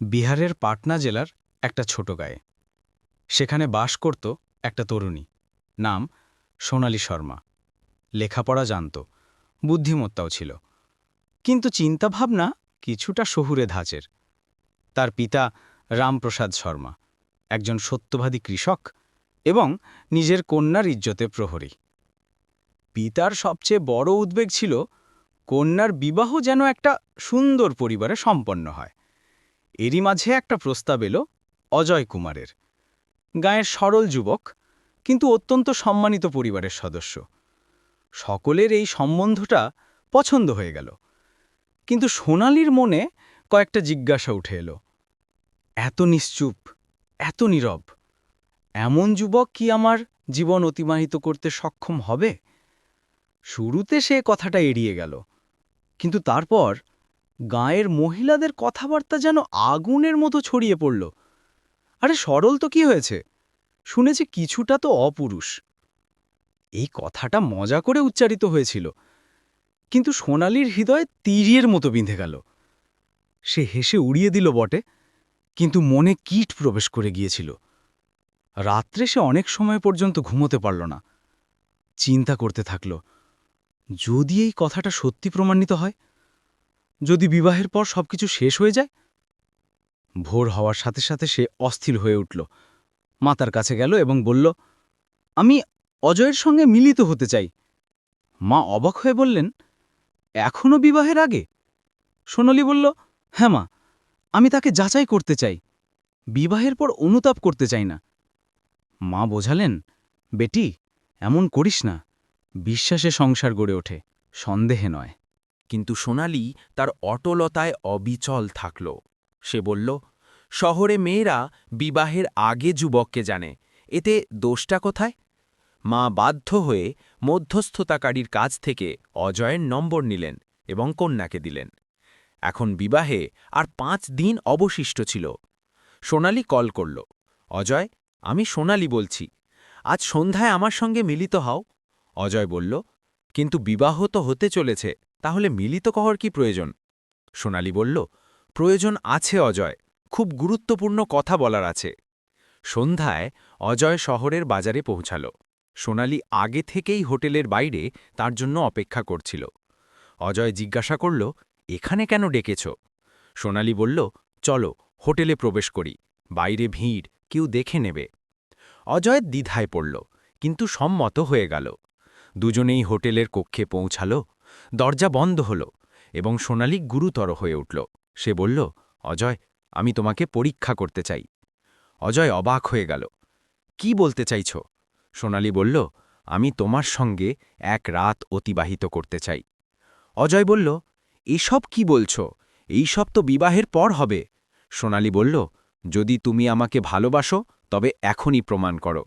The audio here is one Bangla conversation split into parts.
বিহারের পাটনা জেলার একটা ছোট গায়ে। সেখানে বাস করত একটা তরুণী, নাম সোনালী শর্মা। লেখাপড়া জানত, বুদ্ধিমত্তাও ছিল। কিন্তু চিন্তাভাবনা কিছুটা শহুরে ধাঁচের। তার পিতা রামপ্রসাদ শর্মা, একজন সত্যবাদী কৃষক এবং নিজের কন্যার ইজ্জতে প্রহরী। পিতার সবচেয়ে বড় উদ্বেগ ছিল, কন্যার বিবাহ যেন একটা সুন্দর পরিবারে সম্পন্ন হয়। এরই মাঝে একটা প্রস্তাব এলো অজয় কুমারের। গায়ের সরল যুবক, কিন্তু অত্যন্ত সম্মানিত পরিবারের সদস্য। সকলের এই সম্বন্ধটা পছন্দ হয়ে গেল। কিন্তু সোনালির মনে কয়েকটা জিজ্ঞাসা উঠে এলো। এত নিশ্চুপ, এত নীরব, এমন যুবক কি আমার জীবন অতিবাহিত করতে সক্ষম হবে? শুরুতে সে কথাটা এড়িয়ে গেল, কিন্তু তারপর গাঁয়ের মহিলাদের কথাবার্তা যেন আগুনের মতো ছড়িয়ে পড়ল। আরে, সরল তো কি হয়েছে? শুনেছি কিছুটা তো অপুরুষ। এই কথাটা মজা করে উচ্চারিত হয়েছিল, কিন্তু সোনালির হৃদয় তীরের মতো বিঁধে গেল। সে হেসে উড়িয়ে দিল বটে, কিন্তু মনে কীট প্রবেশ করে গিয়েছিল। রাত্রে সে অনেক সময় পর্যন্ত ঘুমোতে পারল না। চিন্তা করতে থাকল, যদি এই কথাটা সত্যি প্রমাণিত হয়? যদি বিবাহের পর সবকিছু শেষ হয়ে যায়? ভোর হওয়ার সাথে সাথে সে অস্থির হয়ে উঠল। মাতার কাছে গেল এবং বলল, আমি অজয়ের সঙ্গে মিলিত হতে চাই। মা অবাক হয়ে বললেন এখনও বিবাহের আগে? সোনালি বলল হ্যাঁ মা, আমি তাকে যাচাই করতে চাই। বিবাহের পর অনুতাপ করতে চাই না। মা বোঝালেন, বেটি, এমন করিস না। বিশ্বাসে সংসার গড়ে ওঠে, সন্দেহে নয়। কিন্তু সোনালি তার অটলতায় অবিচল থাকল। সে বলল, শহরে মেয়েরা বিবাহের আগে যুবককে জানে। এতে দোষটা কোথায়? মা বাধ্য হয়ে মধ্যস্থতাকারীর কাছ থেকে অজয়ের নম্বর নিলেন এবং কন্যাকে দিলেন। এখন বিবাহে আর পাঁচ দিন অবশিষ্ট ছিল। সোনালি কল করল, অজয়, আমি সোনালি বলছি। আজ সন্ধ্যায় আমার সঙ্গে মিলিত হও। অজয় বলল, কিন্তু বিবাহ তো হতে চলেছে। তাহলে মিলিত কহর কি প্রয়োজন? সোনালি বলল, প্রয়োজন আছে অজয়, খুব গুরুত্বপূর্ণ কথা বলার আছে। সন্ধ্যায় অজয় শহরের বাজারে পৌঁছাল। সোনালি আগে থেকেই হোটেলের বাইরে তার জন্য অপেক্ষা করছিল। অজয় জিজ্ঞাসা করল, এখানে কেন ডেকেছ? সোনালি বলল, চলো, হোটেলে প্রবেশ করি, বাইরে ভিড়, কেউ দেখে নেবে। অজয় দ্বিধায় পড়ল, কিন্তু সম্মত হয়ে গেল। দুজনেই হোটেলের কক্ষে পৌঁছাল। দরজা বন্ধ হল এবং সোনালি গুরুতর হয়ে উঠল। সে বলল, অজয়, আমি তোমাকে পরীক্ষা করতে চাই। অজয় অবাক হয়ে গেল। কি বলতে চাইছ? সোনালি বলল, আমি তোমার সঙ্গে এক রাত অতিবাহিত করতে চাই। অজয় বলল, এসব কি বলছ? এইসব তো বিবাহের পর হবে। সোনালি বলল, যদি তুমি আমাকে ভালোবাসো, তবে এখনই প্রমাণ করো।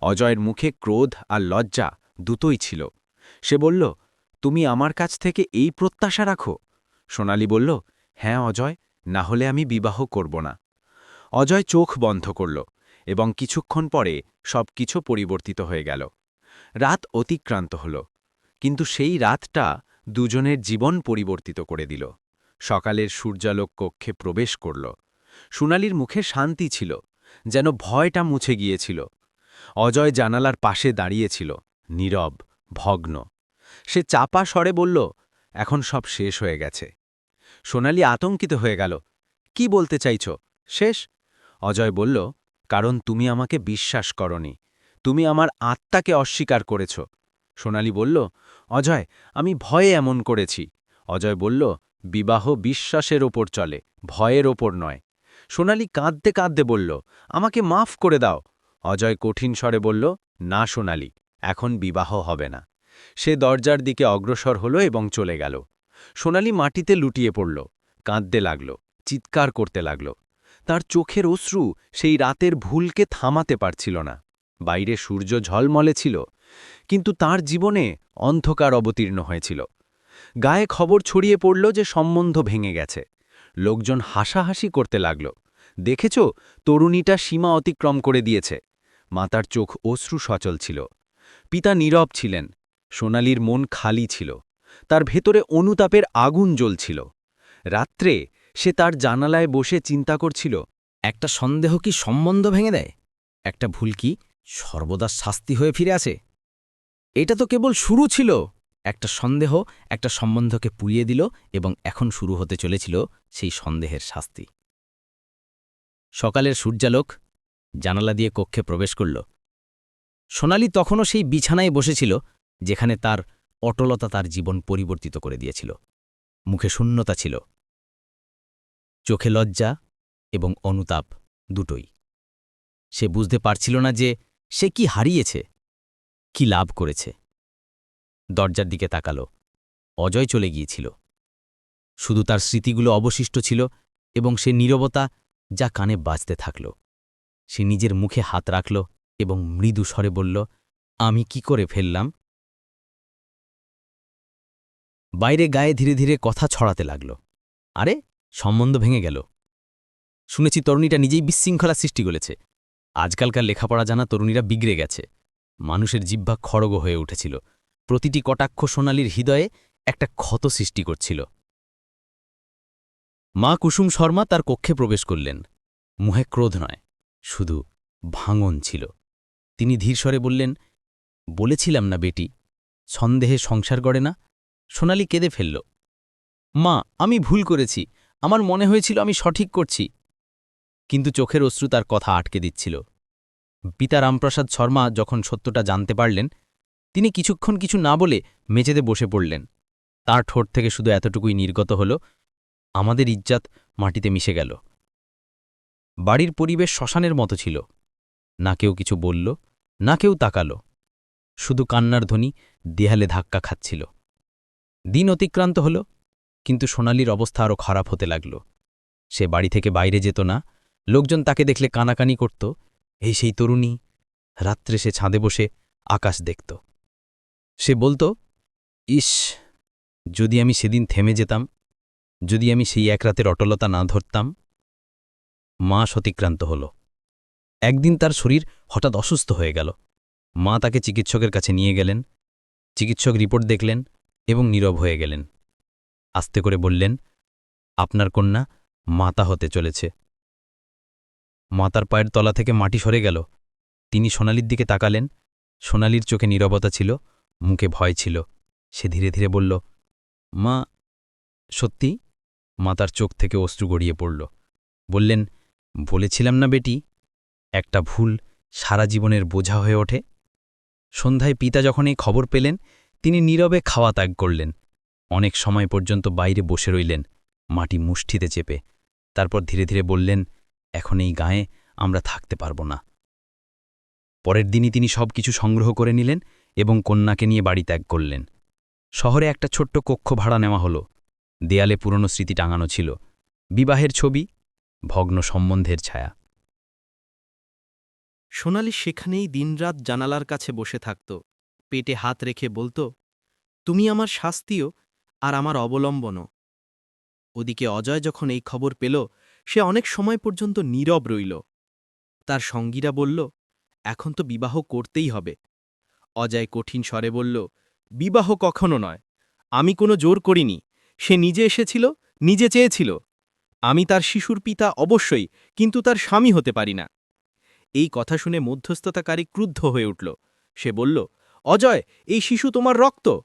অজয়ের মুখে ক্রোধ আর লজ্জা দুটোই ছিল। সে বলল তুমি আমার কাছ থেকে এই প্রত্যাশা রাখো। সোনালি বলল হ্যাঁ অজয়, না হলে আমি বিবাহ করব না। অজয় চোখ বন্ধ করল এবং কিছুক্ষণ পরে সব কিছু পরিবর্তিত হয়ে গেল। রাত অতিক্রান্ত হল, কিন্তু সেই রাতটা দুজনের জীবন পরিবর্তিত করে দিল। সকালের সূর্যালোক কক্ষে প্রবেশ করল। সোনালির মুখে শান্তি ছিল, যেন ভয়টা মুছে গিয়েছিল। অজয় জানালার পাশে দাঁড়িয়েছিল নীরব, ভগ্ন। সে চাপা স্বরে বলল, এখন সব শেষ হয়ে গেছে। সোনালি আতঙ্কিত হয়ে গেল, কি বলতে চাইছ? শেষ? অজয় বলল, কারণ তুমি আমাকে বিশ্বাস করনি। তুমি আমার আত্মাকে অস্বীকার করেছ। সোনালি বলল, অজয়, আমি ভয়ে এমন করেছি। অজয় বলল, বিবাহ বিশ্বাসের ওপর চলে, ভয়ের ওপর নয়। সোনালি কাঁদতে কাঁদতে বলল, আমাকে মাফ করে দাও। অজয় কঠিন স্বরে বলল, না সোনালি, এখন বিবাহ হবে না। সে দরজার দিকে অগ্রসর হল এবং চলে গেল। সোনালি মাটিতে লুটিয়ে পড়ল, কাঁদতে লাগল, চিৎকার করতে লাগল। তার চোখের অশ্রু সেই রাতের ভুলকে থামাতে পারছিল না। বাইরে সূর্য ঝলমলে ছিল, কিন্তু তার জীবনে অন্ধকার অবতীর্ণ হয়েছিল। গায়ে খবর ছড়িয়ে পড়ল যে সম্বন্ধ ভেঙে গেছে। লোকজন হাসাহাসি করতে লাগল, দেখেছ, তরুণীটা সীমা অতিক্রম করে দিয়েছে। মাতার চোখ অশ্রু সচল ছিল। পিতা নীরব ছিলেন সোনালির মন খালি ছিল। তার ভেতরে অনুতাপের আগুন জ্বলছিল। রাত্রে সে তার জানালায় বসে চিন্তা করছিল, একটা সন্দেহ কি সম্বন্ধ ভেঙে দেয়? একটা ভুল কি সর্বদা শাস্তি হয়ে ফিরে আসে? এটা তো কেবল শুরু ছিল। একটা সন্দেহ একটা সম্বন্ধকে পুড়িয়ে দিল এবং এখন শুরু হতে চলেছিল সেই সন্দেহের শাস্তি। সকালের সূর্যালোক জানালা দিয়ে কক্ষে প্রবেশ করল। সোনালি তখনও সেই বিছানায় বসেছিল যেখানে তার অটলতা তার জীবন পরিবর্তিত করে দিয়েছিল। মুখে শূন্যতা ছিল। চোখে লজ্জা এবং অনুতাপ দুটোই। সে বুঝতে পারছিল না যে সে কি হারিয়েছে, কি লাভ করেছে। দরজার দিকে তাকাল। অজয় চলে গিয়েছিল। শুধু তার স্মৃতিগুলো অবশিষ্ট ছিল এবং সে নীরবতা যা কানে বাজতে থাকল। সে নিজের মুখে হাত রাখল এবং মৃদু স্বরে বলল, আমি কি করে ফেললাম? বাইরে গায়ে ধীরে ধীরে কথা ছড়াতে লাগল। আরে, সম্বন্ধ ভেঙে গেল। শুনেছি তরুণীটা নিজেই বিশৃঙ্খলা সৃষ্টি করেছে। আজকালকার লেখাপড়া জানা তরুণীরা বিগড়ে গেছে। মানুষের জিহ্বা খড়গ হয়ে উঠেছিল। প্রতিটি কটাক্ষ সোনালির হৃদয়ে একটা ক্ষত সৃষ্টি করছিল। মা কুসুম শর্মা তার কক্ষে প্রবেশ করলেন। মুহে ক্রোধ নয়, শুধু ভাঙন ছিল। তিনি ধীরস্বরে বললেন, বলেছিলাম না বেটি, সন্দেহে সংসার গড়ে না সোনালি কেঁদে ফেলল। মা, আমি ভুল করেছি। আমার মনে হয়েছিল আমি সঠিক করছি। কিন্তু চোখের অশ্রু তার কথা আটকে দিচ্ছিল। পিতা রামপ্রসাদ শর্মা যখন সত্যটা জানতে পারলেন, তিনি কিছুক্ষণ কিছু না বলে মেঝেতে বসে পড়লেন। তার ঠোঁট থেকে শুধু এতটুকুই নির্গত হল, আমাদের ইজ্জাত মাটিতে মিশে গেল। বাড়ির পরিবেশ শ্মশানের মতো ছিল। না কেউ কিছু বলল, না কেউ তাকাল। শুধু কান্নার ধ্বনি দেহালে ধাক্কা খাচ্ছিল। দিন অতিক্রান্ত হল, কিন্তু সোনালির অবস্থা আরও খারাপ হতে লাগল। সে বাড়ি থেকে বাইরে যেত না, লোকজন তাকে দেখলে কানাকানি করত, এই সেই তরুণী, রাত্রে সে ছাদে বসে আকাশ দেখত। সে বলতো, ইস, যদি আমি সেদিন থেমে যেতাম, যদি আমি সেই এক রাতের অটলতা না ধরতাম মা সতিক্রান্ত হল। একদিন তার শরীর হঠাৎ অসুস্থ হয়ে গেল। মা তাকে চিকিৎসকের কাছে নিয়ে গেলেন, চিকিৎসক রিপোর্ট দেখলেন এবং নীরব হয়ে গেলেন। আস্তে করে বললেন, আপনার কন্যা মাতা হতে চলেছে। মাতার পায়ের তলা থেকে মাটি সরে গেল। তিনি সোনালির দিকে তাকালেন। সোনালির চোখে নীরবতা ছিল, মুখে ভয় ছিল। সে ধীরে ধীরে বলল, মা, সত্যি? মাতার চোখ থেকে অশ্রু গড়িয়ে পড়ল। বললেন, বলেছিলাম না বেটি, একটা ভুল সারা জীবনের বোঝা হয়ে ওঠে। সন্ধ্যায় পিতা যখন এই খবর পেলেন তিনি নীরবে খাওয়া ত্যাগ করলেন। অনেক সময় পর্যন্ত বাইরে বসে রইলেন, মাটি মুষ্টিতে চেপে। তারপর ধীরে ধীরে বললেন, এখন এই গায়ে আমরা থাকতে পারব না। পরের দিনই তিনি সব কিছু সংগ্রহ করে নিলেন এবং কন্যাকে নিয়ে বাড়ি ত্যাগ করলেন। শহরে একটা ছোট্ট কক্ষ ভাড়া নেওয়া হলো। দেয়ালে পুরনো স্মৃতি টাঙানো ছিল। বিবাহের ছবি, ভগ্ন সম্বন্ধের ছায়া। সোনালি সেখানেই দিনরাত জানালার কাছে বসে থাকত। পেটে হাত রেখে বলতো, তুমি আমার শাস্তিও আর আমার অবলম্বনও। ওদিকে অজয় যখন এই খবর পেল, সে অনেক সময় পর্যন্ত নীরব রইল। তার সঙ্গীরা বলল, এখন তো বিবাহ করতেই হবে। অজয় কঠিন স্বরে বলল, বিবাহ কখনো নয়। আমি কোনো জোর করিনি। সে নিজে এসেছিল, নিজে চেয়েছিল। আমি তার শিশুর পিতা অবশ্যই, কিন্তু তার স্বামী হতে পারি না। এই কথা শুনে মধ্যস্থতাকারী ক্রুদ্ধ হয়ে উঠল। সে বলল অজয়, এই শিশু তোমার রক্ত।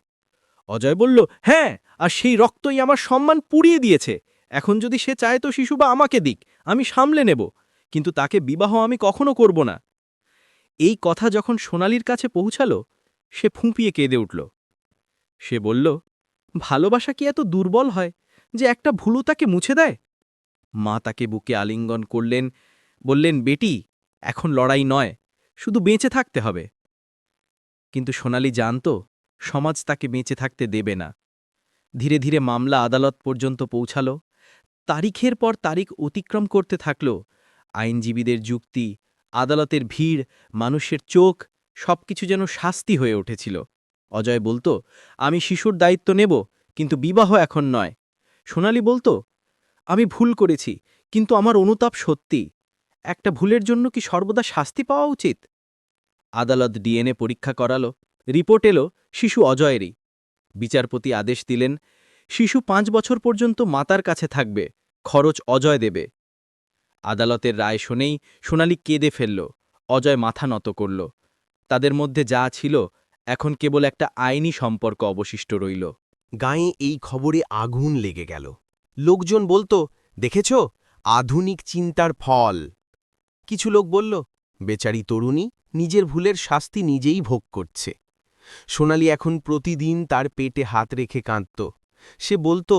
অজয় বলল হ্যাঁ আর সেই রক্তই আমার সম্মান পুড়িয়ে দিয়েছে। এখন যদি সে চায় তো শিশু বা আমাকে দিক, আমি সামলে নেব। কিন্তু তাকে বিবাহ আমি কখনো করব না। এই কথা যখন সোনালির কাছে পৌঁছালো, সে ফুঁপিয়ে কেঁদে উঠল। সে বলল, ভালোবাসা কি এত দুর্বল হয় যে একটা ভুলু তাকে মুছে দেয়? মা তাকে বুকে আলিঙ্গন করলেন, বললেন, বেটি, এখন লড়াই নয়, শুধু বেঁচে থাকতে হবে। কিন্তু সোনালি জানত সমাজ তাকে বেঁচে থাকতে দেবে না। ধীরে ধীরে মামলা আদালত পর্যন্ত পৌঁছাল। তারিখের পর তারিখ অতিক্রম করতে থাকল। আইনজীবীদের যুক্তি, আদালতের ভিড়, মানুষের চোখ, সবকিছু যেন শাস্তি হয়ে উঠেছিল। অজয় বলতো, আমি শিশুর দায়িত্ব নেব, কিন্তু বিবাহ এখন নয়। সোনালি বলতো, আমি ভুল করেছি, কিন্তু আমার অনুতাপ সত্যি। একটা ভুলের জন্য কি সর্বদা শাস্তি পাওয়া উচিত? আদালত ডিএনএ পরীক্ষা করালো। রিপোর্ট এলো শিশু অজয়েরই। বিচারপতি আদেশ দিলেন, শিশু পাঁচ বছর পর্যন্ত মাতার কাছে থাকবে, খরচ অজয় দেবে। আদালতের রায় শুনেই সোনালি কেঁদে ফেলল, অজয় মাথা নত করল। তাদের মধ্যে যা ছিল, এখন কেবল একটা আইনি সম্পর্ক অবশিষ্ট রইল। গায়ে এই খবরে আগুন লেগে গেল। লোকজন বলতো, দেখেছ? আধুনিক চিন্তার ফল। কিছু লোক বলল, বেচারি তরুণী নিজের ভুলের শাস্তি নিজেই ভোগ করছে। সোনালি এখন প্রতিদিন তার পেটে হাত রেখে কাঁদত। সে বলতো,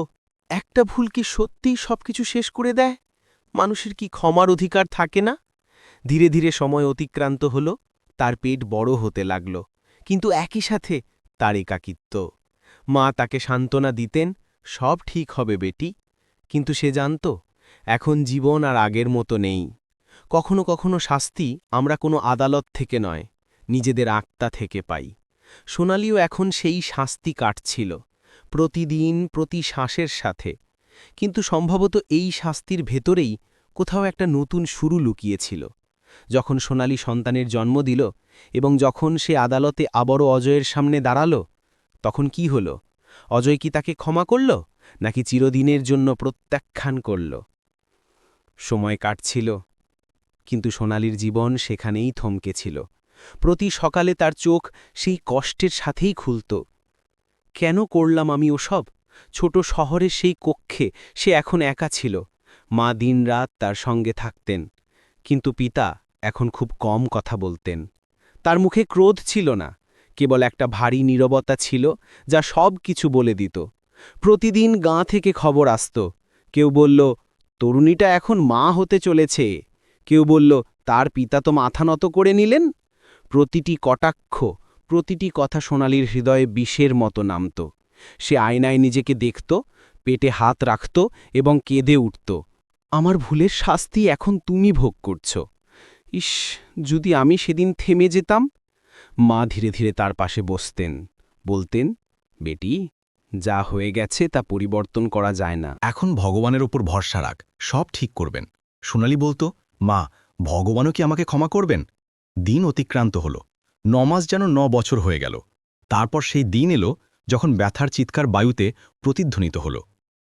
একটা ভুল কি সত্যিই সবকিছু শেষ করে দেয়? মানুষের কি ক্ষমার অধিকার থাকে না? ধীরে ধীরে সময় অতিক্রান্ত হল, তার পেট বড় হতে লাগল, কিন্তু একই সাথে তার একাকিত্ব। মা তাকে সান্ত্বনা দিতেন, সব ঠিক হবে বেটি। কিন্তু সে জানত, এখন জীবন আর আগের মতো নেই। কখনো কখনো শাস্তি আমরা কোনো আদালত থেকে নয়, নিজেদের আত্মা থেকে পাই। সোনালিও এখন সেই শাস্তি কাটছিল, প্রতিদিন প্রতি শ্বাসের সাথে। কিন্তু সম্ভবত এই শাস্তির ভেতরেই কোথাও একটা নতুন শুরু লুকিয়েছিল। যখন সোনালি সন্তানের জন্ম দিল এবং যখন সে আদালতে আবারও অজয়ের সামনে দাঁড়াল, তখন কি হল? অজয় কি তাকে ক্ষমা করল, নাকি চিরদিনের জন্য প্রত্যাখ্যান করল? সময় কাটছিল কিন্তু সোনালির জীবন সেখানেই থমকেছিল প্রতি সকালে তার চোখ সেই কষ্টের সাথেই খুলত। কেন করলাম আমি ওসব? ছোট শহরের সেই কক্ষে সে এখন একা ছিল। মা দিনরাত তার সঙ্গে থাকতেন, কিন্তু পিতা এখন খুব কম কথা বলতেন। তার মুখে ক্রোধ ছিল না, কেবল একটা ভারী নীরবতা ছিল যা সব কিছু বলে দিত। প্রতিদিন গাঁ থেকে খবর আসত। কেউ বলল, তরুণীটা এখন মা হতে চলেছে। কেউ বলল, তার পিতা তো মাথা নত করে নিলেন? প্রতিটি কটাক্ষ, প্রতিটি কথা সোনালির হৃদয়ে বিষের মতো নামত। সে আয়নায় নিজেকে দেখত, পেটে হাত রাখত এবং কেঁদে উঠত। আমার ভুলের শাস্তি এখন তুমি ভোগ করছ। ইস, যদি আমি সেদিন থেমে যেতাম? মা ধীরে ধীরে তার পাশে বসতেন, বলতেন, বেটি, যা হয়ে গেছে তা পরিবর্তন করা যায় না। এখন ভগবানের ওপর ভরসা রাখ, সব ঠিক করবেন। সোনালি বলতো মা, ভগবানও কি আমাকে ক্ষমা করবেন? দিন অতিক্রান্ত হল। নমাস যেন ন বছর হয়ে গেল। তারপর সেই দিন এলো যখন ব্যথার চিৎকার বায়ুতে প্রতিধ্বনিত হল।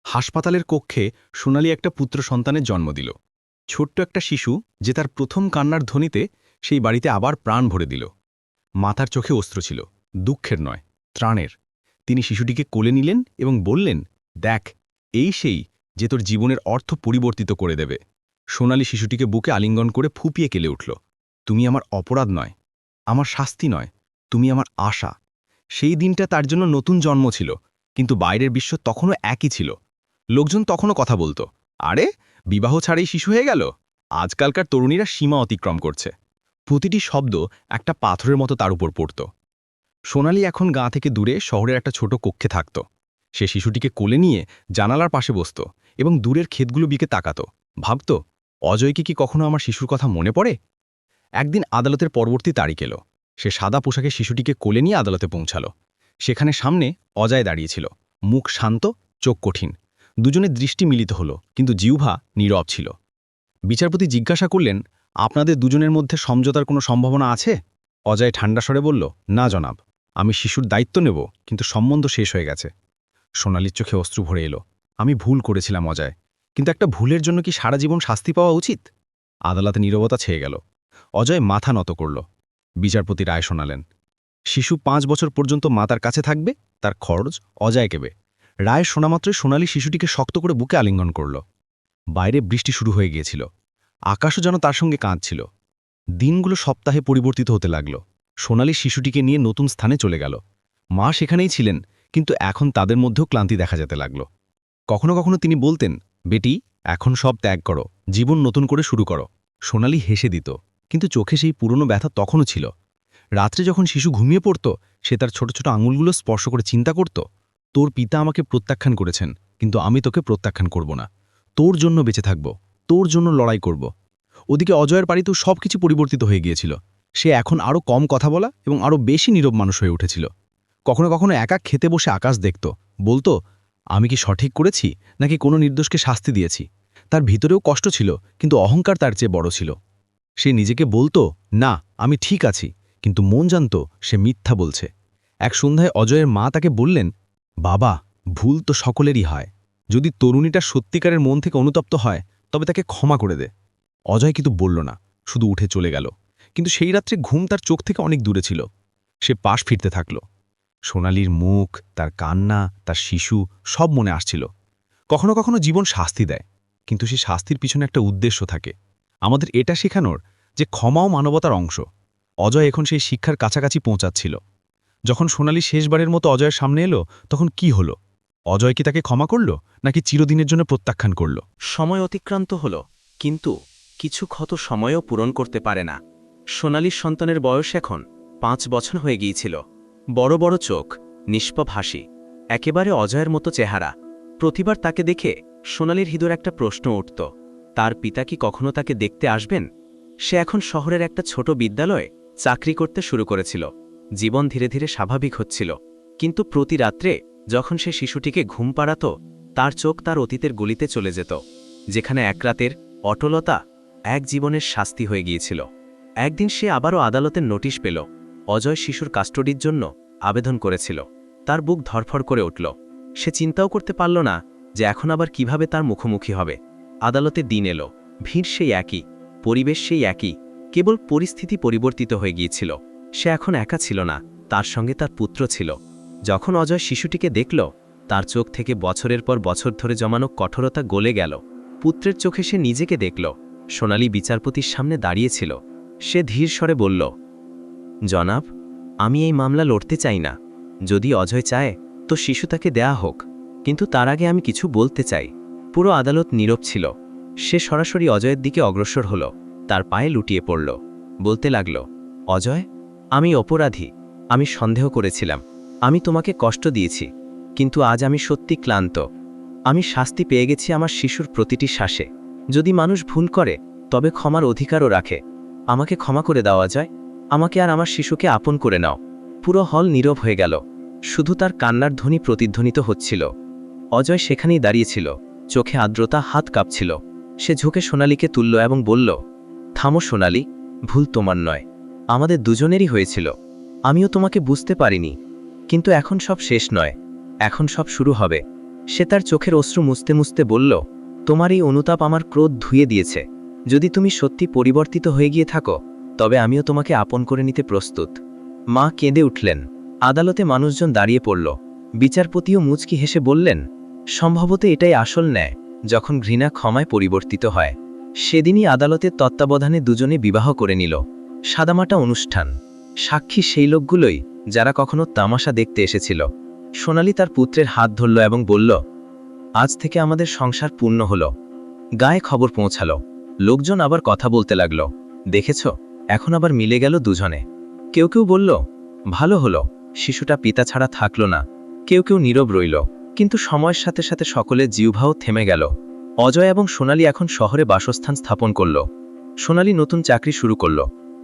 হাসপাতালের কক্ষে সোনালি একটা পুত্র সন্তানের জন্ম দিল। ছোট্ট একটা শিশু যে তার প্রথম কান্নার ধ্বনিতে সেই বাড়িতে আবার প্রাণ ভরে দিল। মাথার চোখে অস্ত্র ছিল, দুঃখের নয়, ত্রাণের। তিনি শিশুটিকে কোলে নিলেন এবং বললেন, দেখ, এই সেই যে তোর জীবনের অর্থ পরিবর্তিত করে দেবে। সোনালি শিশুটিকে বুকে আলিঙ্গন করে ফুপিয়ে কেলে উঠল। তুমি আমার অপরাধ নয়, আমার শাস্তি নয়, তুমি আমার আশা। সেই দিনটা তার জন্য নতুন জন্ম ছিল, কিন্তু বাইরের বিশ্ব তখনও একই ছিল। লোকজন তখনও কথা বলতো, আরে, বিবাহ ছাড়াই শিশু হয়ে গেল? আজকালকার তরুণীরা সীমা অতিক্রম করছে। প্রতিটি শব্দ একটা পাথরের মতো তার উপর পড়ত। সোনালি এখন গা থেকে দূরে শহরের একটা ছোট কক্ষে থাকত। সে শিশুটিকে কোলে নিয়ে জানালার পাশে বসত এবং দূরের ক্ষেতগুলো বিকে তাকাত। ভাবত অজয়কে কি কখনো আমার শিশুর কথা মনে পড়ে? একদিন আদালতের পরবর্তী তারিখ এলো। সে সাদা পোশাকে শিশুটিকে কোলে নিয়ে আদালতে পৌঁছাল। সেখানে সামনে অজয় দাঁড়িয়েছিল মুখ শান্ত, চোখ কঠিন। দুজনের দৃষ্টি মিলিত হল, কিন্তু জিউভা নীরব ছিল। বিচারপতি জিজ্ঞাসা করলেন, আপনাদের দুজনের মধ্যে সমঝোতার কোনো সম্ভাবনা আছে? অজয় ঠান্ডা স্বরে বলল, না, জনাব। আমি শিশুর দায়িত্ব নেব, কিন্তু সম্বন্ধ শেষ হয়ে গেছে। সোনালির চোখে অশ্রু ভরে এলো। আমি ভুল করেছিলাম, অজয়। কিন্তু একটা ভুলের জন্য কি সারা জীবন শাস্তি পাওয়া উচিত? আদালতে নীরবতা ছেয়ে গেল। অজয় মাথা নত করল। বিচারপতি রায় শোনালেন, শিশু পাঁচ বছর পর্যন্ত মাতার কাছে থাকবে, তার খরচ অজয় কেবে রায় শোনামাত্রই সোনালি শিশুটিকে শক্ত করে বুকে আলিঙ্গন করল। বাইরে বৃষ্টি শুরু হয়ে গিয়েছিল। আকাশও যেন তার সঙ্গে কাঁদছিল। দিনগুলো সপ্তাহে পরিবর্তিত হতে লাগল। সোনালি শিশুটিকে নিয়ে নতুন স্থানে চলে গেল। মা সেখানেই ছিলেন, কিন্তু এখন তাদের মধ্যেও ক্লান্তি দেখা যেতে লাগল। কখনো কখনো তিনি বলতেন বেটি, এখন সব ত্যাগ করো। জীবন নতুন করে শুরু করো। সোনালি হেসে দিত, কিন্তু চোখে সেই পুরনো ব্যথা তখনও ছিল। রাত্রে যখন শিশু ঘুমিয়ে পড়ত, সে তার ছোট ছোট আঙুলগুলো স্পর্শ করে চিন্তা করত, তোর পিতা আমাকে প্রত্যাখ্যান করেছেন, কিন্তু আমি তোকে প্রত্যাখ্যান করব না। তোর জন্য বেঁচে থাকব, তোর জন্য লড়াই করব। ওদিকে অজয়ের বাড়িতেও সব কিছু পরিবর্তিত হয়ে গিয়েছিল। সে এখন আরও কম কথা বলা এবং আরও বেশি নীরব মানুষ হয়ে উঠেছিল। কখনো কখনো একা খেতে বসে আকাশ দেখত, বলতো আমি কি সঠিক করেছি, নাকি কোনো নির্দোষকে শাস্তি দিয়েছি? তার ভিতরেও কষ্ট ছিল, কিন্তু অহংকার তার চেয়ে বড় ছিল। সে নিজেকে বলতো, না, আমি ঠিক আছি। কিন্তু মন জানত, সে মিথ্যা বলছে। এক সন্ধ্যায় অজয়ের মা তাকে বললেন, বাবা, ভুল তো সকলেরই হয়। যদি তরুণীটা সত্যিকারের মন থেকে অনুতপ্ত হয়, তবে তাকে ক্ষমা করে দে। অজয় কিন্তু বলল না, শুধু উঠে চলে গেল। কিন্তু সেই রাত্রে ঘুম তার চোখ থেকে অনেক দূরে ছিল। সে পাশ ফিরতে থাকল। সোনালির মুখ, তার কান্না, তার শিশু, সব মনে আসছিল। কখনো কখনো জীবন শাস্তি দেয়, কিন্তু সেই শাস্তির পিছনে একটা উদ্দেশ্য থাকে। আমাদের এটা শেখানোর যে ক্ষমাও মানবতার অংশ। অজয় এখন সেই শিক্ষার কাছাকাছি পৌঁছাচ্ছিল। যখন সোনালি শেষবারের মতো অজয়ের সামনে এলো, তখন কি হলো? অজয় কি তাকে ক্ষমা করল, নাকি চিরদিনের জন্য প্রত্যাখ্যান করল? সময় অতিক্রান্ত হল, কিন্তু কিছু ক্ষত সময়ও পূরণ করতে পারে না। সোনালির সন্তানের বয়স এখন পাঁচ বছর হয়ে গিয়েছিল। বড় বড় চোখ নিষ্পভ হাসি, একেবারে অজয়ের মতো চেহারা। প্রতিবার তাকে দেখে সোনালির হৃদয়ের একটা প্রশ্ন উঠত, তার পিতা কি কখনো তাকে দেখতে আসবেন? সে এখন শহরের একটা ছোট বিদ্যালয়ে চাকরি করতে শুরু করেছিল। জীবন ধীরে ধীরে স্বাভাবিক হচ্ছিল। কিন্তু প্রতি রাত্রে যখন সে শিশুটিকে ঘুম পাড়াত, তার চোখ তার অতীতের গলিতে চলে যেত, যেখানে এক রাতের অটলতা এক জীবনের শাস্তি হয়ে গিয়েছিল। একদিন সে আবারও আদালতের নোটিশ পেল অজয় শিশুর কাস্টডির জন্য আবেদন করেছিল। তার বুক ধরফর করে উঠল। সে চিন্তাও করতে পারল না যে এখন আবার কীভাবে তার মুখোমুখি হবে। আদালতে দিন এলো। ভিড় সেই একই, পরিবেশ সেই একই, কেবল পরিস্থিতি পরিবর্তিত হয়ে গিয়েছিল। সে এখন একা ছিল না, তার সঙ্গে তার পুত্র ছিল। যখন অজয় শিশুটিকে দেখল, তার চোখ থেকে বছরের পর বছর ধরে জমানো কঠোরতা গলে গেল। পুত্রের চোখে সে নিজেকে দেখল। সোনালী বিচারপতির সামনে দাঁড়িয়েছিল সে ধীর স্বরে বলল জনাব, আমি এই মামলা লড়তে চাই না। যদি অজয় চায়, তো শিশু তাকে দেয়া হোক। কিন্তু তার আগে আমি কিছু বলতে চাই। পুরো আদালত নীরব ছিল। সে সরাসরি অজয়ের দিকে অগ্রসর হল। তার পায়ে লুটিয়ে পড়ল। বলতে লাগল, অজয়, আমি অপরাধী। আমি সন্দেহ করেছিলাম। আমি তোমাকে কষ্ট দিয়েছি। কিন্তু আজ আমি সত্যি ক্লান্ত। আমি শাস্তি পেয়ে গেছি আমার শিশুর প্রতিটি শ্বাসে। যদি মানুষ ভুল করে, তবে ক্ষমার অধিকারও রাখে। আমাকে ক্ষমা করে দেওয়া যায় আমাকে আর আমার শিশুকে আপন করে নাও। পুরো হল নীরব হয়ে গেল। শুধু তার কান্নার ধ্বনি প্রতিধ্বনিত হচ্ছিল। অজয় সেখানেই দাঁড়িয়েছিল। চোখে আর্দ্রতা, হাত কাঁপছিল। সে ঝুঁকে সোনালিকে তুলল এবং বলল, থামো সোনালি, ভুল তোমার নয়। আমাদের দুজনেরই হয়েছিল। আমিও তোমাকে বুঝতে পারিনি। কিন্তু এখন সব শেষ নয়। এখন সব শুরু হবে। সে তার চোখের অশ্রু মুছতে মুছতে বলল, তোমার এই অনুতাপ আমার ক্রোধ ধুয়ে দিয়েছে। যদি তুমি সত্যি পরিবর্তিত হয়ে গিয়ে থাকো তবে আমিও তোমাকে আপন করে নিতে প্রস্তুত। মা কেঁদে উঠলেন। আদালতে মানুষজন দাঁড়িয়ে পড়ল। বিচারপতিও মুচকি হেসে বললেন, সম্ভবত এটাই আসল ন্যায়, যখন ঘৃণা ক্ষমায় পরিবর্তিত হয়। সেদিনই আদালতের তত্ত্বাবধানে দুজনে বিবাহ করে নিল। সাদামাটা অনুষ্ঠান। সাক্ষী সেই লোকগুলোই যারা কখনো তামাশা দেখতে এসেছিল। সোনালি তার পুত্রের হাত ধরল এবং বলল, আজ থেকে আমাদের সংসার পূর্ণ হল। গায়ে খবর পৌঁছালো। লোকজন আবার কথা বলতে লাগল, দেখেছ? এখন আবার মিলে গেল দুজনে। কেউ কেউ বলল, ভালো হলো, শিশুটা পিতা ছাড়া থাকল না। কেউ কেউ নীরব রইল, কিন্তু সময়ের সাথে সাথে সকলের জিউভাও থেমে গেল। অজয় এবং সোনালি এখন শহরে বাসস্থান স্থাপন করল। সোনালি নতুন চাকরি শুরু করল।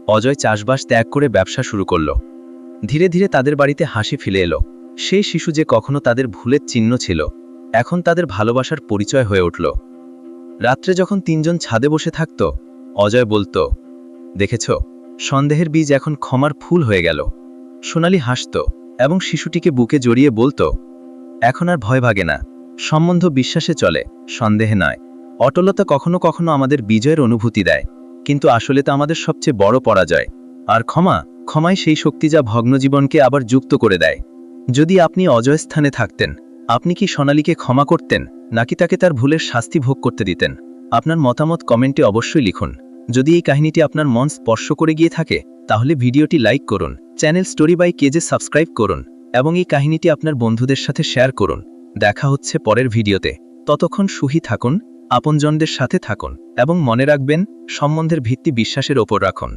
অজয় চাষবাস ত্যাগ করে ব্যবসা শুরু করল। ধীরে ধীরে তাদের বাড়িতে হাসি ফিরে এলো। সেই শিশু যে কখনো তাদের ভুলের চিহ্ন ছিল, এখন তাদের ভালোবাসার পরিচয় হয়ে উঠল। রাত্রে যখন তিনজন ছাদে বসে থাকত, অজয় বলতো দেখেছ? সন্দেহের বীজ এখন ক্ষমার ফুল হয়ে গেল। সোনালি হাসত এবং শিশুটিকে বুকে জড়িয়ে বলতো, এখন আর ভয় ভাগে না। সম্বন্ধ বিশ্বাসে চলে, সন্দেহে নয়। অটলতা কখনো কখনো আমাদের বিজয়ের অনুভূতি দেয়, কিন্তু আসলে তা আমাদের সবচেয়ে বড় পরাজয়। আর ক্ষমা, ক্ষমাই সেই শক্তি যা ভগ্নজীবনকে আবার যুক্ত করে দেয়। যদি আপনি অজয় স্থানে থাকতেন, আপনি কি সোনালীকে ক্ষমা করতেন, নাকি তাকে তার ভুলের শাস্তি ভোগ করতে দিতেন? আপনার মতামত কমেন্টে অবশ্যই লিখুন। যদি এই কাহিনীটি আপনার মন স্পর্শ করে গিয়ে থাকে, তাহলে ভিডিওটি লাইক করুন, channel story by KJ subscribe করুন, এবং এই কাহিনীটি আপনার বন্ধুদের সাথে শেয়ার করুন। দেখা হচ্ছে পরের ভিডিওতে। ততক্ষণ সুখী থাকুন, আপনজনদের সাথে থাকুন, এবং মনে রাখবেন, সম্বন্ধের ভিত্তি বিশ্বাসের ওপর রাখুন।